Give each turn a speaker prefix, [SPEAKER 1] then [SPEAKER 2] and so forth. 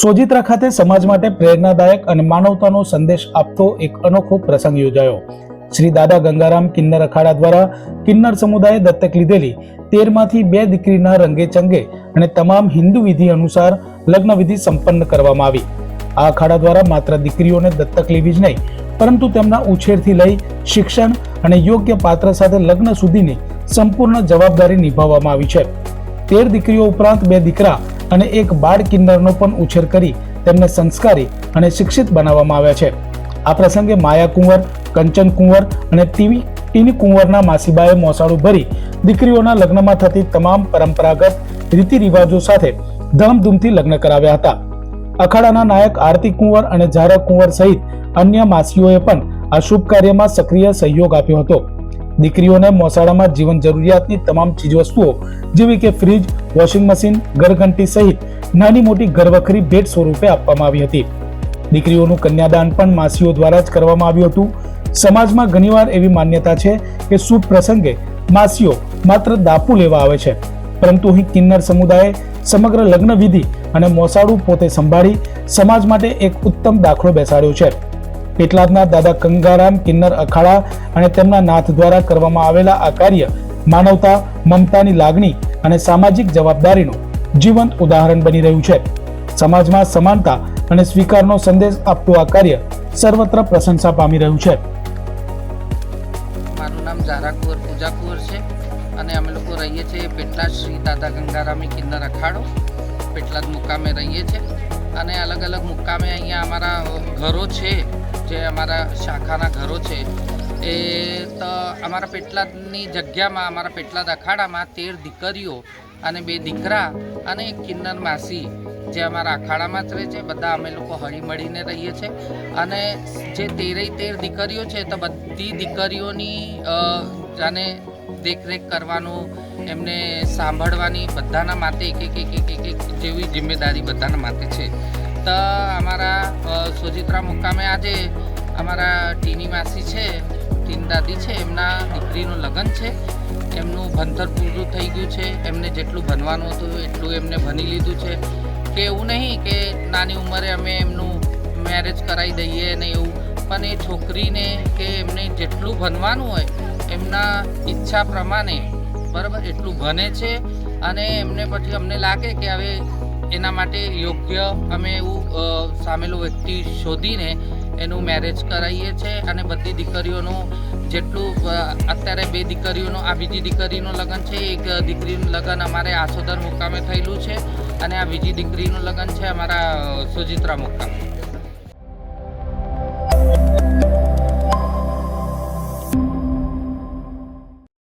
[SPEAKER 1] સોજિત્રા ખાતે સમાજ માટે પ્રેરણાદાયક અને માનવતાનો સંદેશ આપતો એક અનોખો પ્રસંગ યોજાયો. શ્રી દાદા ગંગારામ કિન્નર અખાડા દ્વારા કિન્નર સમુદાયે દત્તક લીધેલી તેરમાંથી બે દીકરીના રંગે ચંગે અને તમામ હિન્દુ વિધિ અનુસાર લગ્ન વિધિ સંપન્ન કરવામાં આવી. આ અખાડા દ્વારા માત્ર દીકરીઓને દત્તક લેવી જ નહીં, પરંતુ તેમના ઉછેરથી લઈ શિક્ષણ અને યોગ્ય પાત્ર સાથે લગ્ન સુધીની સંપૂર્ણ જવાબદારી નિભાવવામાં આવી છે. તેર દીકરીઓ ઉપરાંત બે દીકરા અને એક બાળ કિન્નરનો પણ ઉછેર કરી તેમને સંસ્કારી અને શિક્ષિત બનાવવામાં આવ્યા છે. આ પ્રસંગે માયા કુંવર, કંચન કુંવર અને ટીવી, ટીની કુંવરના માસીબાએ મોસાળું ભરી દીકરીઓના લગ્નમાં થતી તમામ પરંપરાગત રીતિ રિવાજો સાથે ધામધૂમથી લગ્ન કરાવ્યા હતા. અખાડાના નાયક આરતી કુંવર અને ઝારા કુંવર સહિત અન્ય માસીઓએ પણ આ શુભ કાર્યમાં સક્રિય સહયોગ આપ્યો હતો. દીકરીઓને મોસાળામાં જીવન જરૂરિયાતની તમામ ચીજવસ્તુઓ, જેવી કે ફ્રીજ, વોશિંગ મશીન, ઘરઘંટી સહિત નાની મોટી ઘરવખરી ભેટ સ્વરૂપે આપવામાં આવી હતી. દીકરીઓનું કન્યાદાન પણ માસીઓ દ્વારા જ કરવામાં આવ્યું હતું. સમાજમાં ઘણીવાર એવી માન્યતા છે કે શુભ પ્રસંગે માસીઓ માત્ર દાપુ લેવા આવે છે. પરંતુ અહીં કિન્નર સમુદાયે સમગ્ર લગ્ન વિધિ અને મોસાળું પોતે સંભાળી સમાજ માટે એક ઉત્તમ દાખલો બેસાડ્યો છે. પેટલાદના દાદા કંગારામ, કિન્નર અખાડા અને તેમના નાથ દ્વારા કરવામાં આવેલા આ કાર્ય માનવતા, મમતાની લાગણી અને સામાજિક જવાબદારીનું જીવંત ઉદાહરણ બની રહ્યું છે. સમાજમાં સમાનતા અને સ્વીકારનો સંદેશ આપતું આ કાર્ય સર્વત્ર પ્રશંસા પામી રહ્યું છે.
[SPEAKER 2] મારું નામ ઝારા કુંવર છે અને અમે લોકો રહીએ છીએ પેટલાદ શ્રી દાદા ગંગારામી કિન્નર અખાડો. પેટલાદ મુકામે રહીએ છીએ. અને અલગ અલગ મુકામે અહીંયા અમારા ઘરો છે, જે અમારા શાખાના ઘરો છે. એ તો અમારા પેટલાદની જગ્યામાં, અમારા પેટલાદ અખાડામાં તેર દીકરીઓ અને બે દીકરા અને એક કિન્નર માસી, જે અમારા અખાડામાં જ રહે છે. બધા અમે લોકો હળી મળીને રહીએ છીએ અને જે તેરેય તેર દીકરીઓ છે, તો બધી દીકરીઓની અને દેખરેખ કરવાનું, એમને સાંભળવાની બધાના માટે એક એક એક એક એક જેવી જિમ્મેદારી બધાના માટે છે. તો અમારા સોજિત્રા મુકામે આજે અમારા ટીની માસી છે, ટીન દાદી છે, એમના દીકરીનું લગ્ન છે. એમનું ભણતર પૂરું થઈ ગયું છે, એમને જેટલું ભણવાનું હતું એટલું એમને ભણી લીધું છે. કે એવું નહીં કે નાની ઉંમરે અમે એમનું મેરેજ કરાવી દઈએ ને એવું, પણ એ છોકરીને કે એમને જેટલું ભણવાનું હોય, એમના ઈચ્છા પ્રમાણે બરાબર એટલું ભણે છે. અને એમને પછી અમને લાગે કે હવે એના માટે યોગ્ય અમે એવું સામેલો વ્યક્તિ શોધીને એનું મેરેજ કરાવીએ છીએ અને બધી દીકરીઓનું જેટલું અત્યારે બે દીકરીઓનું, આ બીજી દીકરીનું લગ્ન છે, એક દીકરીનું લગ્ન અમારે આસોદર મુકામે થયેલું છે અને આ બીજી દીકરીનું લગ્ન છે અમારા સુજિત્રા મુકામે.